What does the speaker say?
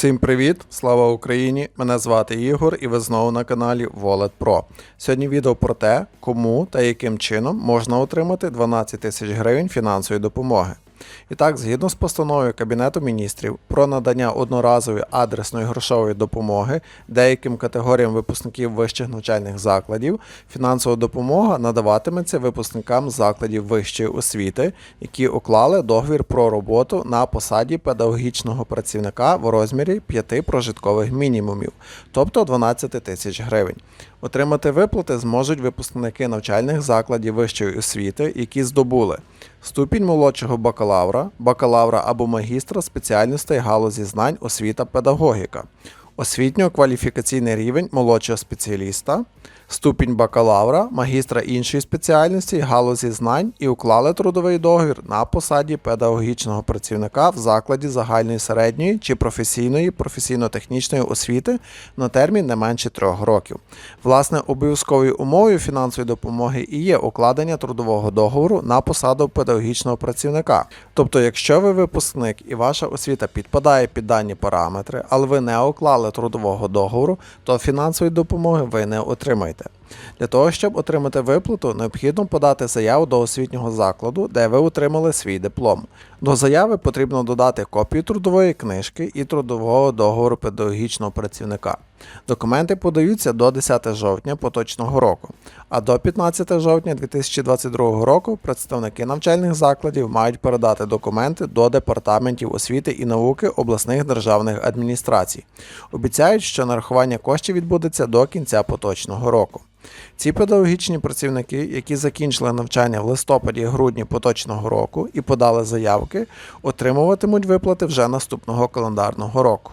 Всім привіт! Слава Україні! Мене звати Ігор і ви знову на каналі Wallet Pro. Сьогодні відео про те, кому та яким чином можна отримати 12 тисяч гривень фінансової допомоги. І так, згідно з постановою Кабінету міністрів про надання одноразової адресної грошової допомоги деяким категоріям випускників вищих навчальних закладів, фінансова допомога надаватиметься випускникам закладів вищої освіти, які уклали договір про роботу на посаді педагогічного працівника в розмірі 5 прожиткових мінімумів, тобто 12 тисяч гривень. Отримати виплати зможуть випускники навчальних закладів вищої освіти, які здобули ступінь молодшого бакалавра, бакалавра або магістра спеціальностей галузі знань освіта педагогіка, освітньо-кваліфікаційний рівень молодшого спеціаліста, ступінь бакалавра, магістра іншої спеціальності галузі знань і уклали трудовий договір на посаді педагогічного працівника в закладі загальної середньої чи професійної професійно-технічної освіти на термін не менше трьох років. Власне, обов'язковою умовою фінансової допомоги і є укладення трудового договору на посаду педагогічного працівника. Тобто, якщо ви випускник і ваша освіта підпадає під дані параметри, але ви не уклали трудового договору, то фінансової допомоги ви не отримаєте. Для того, щоб отримати виплату, необхідно подати заяву до освітнього закладу, де ви отримали свій диплом. До заяви потрібно додати копію трудової книжки і трудового договору педагогічного працівника. Документи подаються до 10 жовтня поточного року, а до 15 жовтня 2022 року представники навчальних закладів мають передати документи до департаментів освіти і науки обласних державних адміністрацій. Обіцяють, що нарахування коштів відбудеться до кінця поточного року. Ці педагогічні працівники, які закінчили навчання в листопаді-грудні поточного року і подали заявки, отримуватимуть виплати вже наступного календарного року.